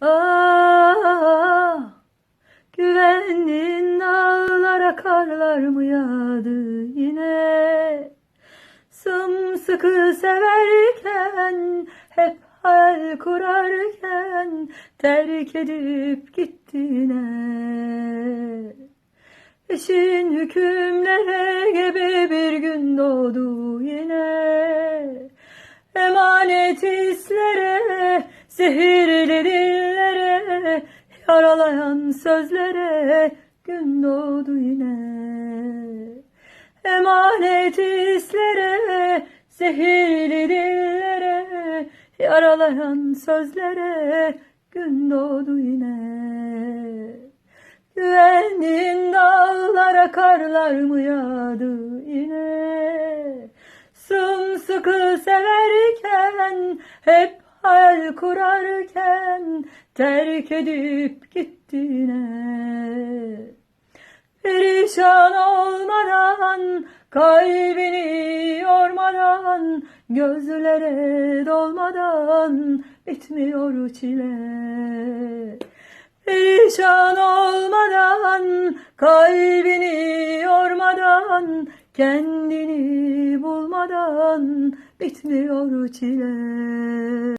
Ah, güvendiğin dağlara karlar mı yağdı yine? Sımsıkı severken, hep hayal kurarken, terk edip gittiğine. Eşin hükümlere gebe bir gün doğdu yine. Emanet hislere, zehirli yaralayan sözlere gün doğdu yine. Emanet hislere, zehirli dillere, yaralayan sözlere gün doğdu yine. Güvendiğin dağlara karlar mı yağdı yine? Sımsıkı severken, hep hayal kurarken, terk edip gittiğine. Perişan olmadan, kalbini yormadan, gözlere dolmadan, bitmiyor çile. Perişan olmadan, kalbini yormadan, kendini bulmadan bitmiyor çile.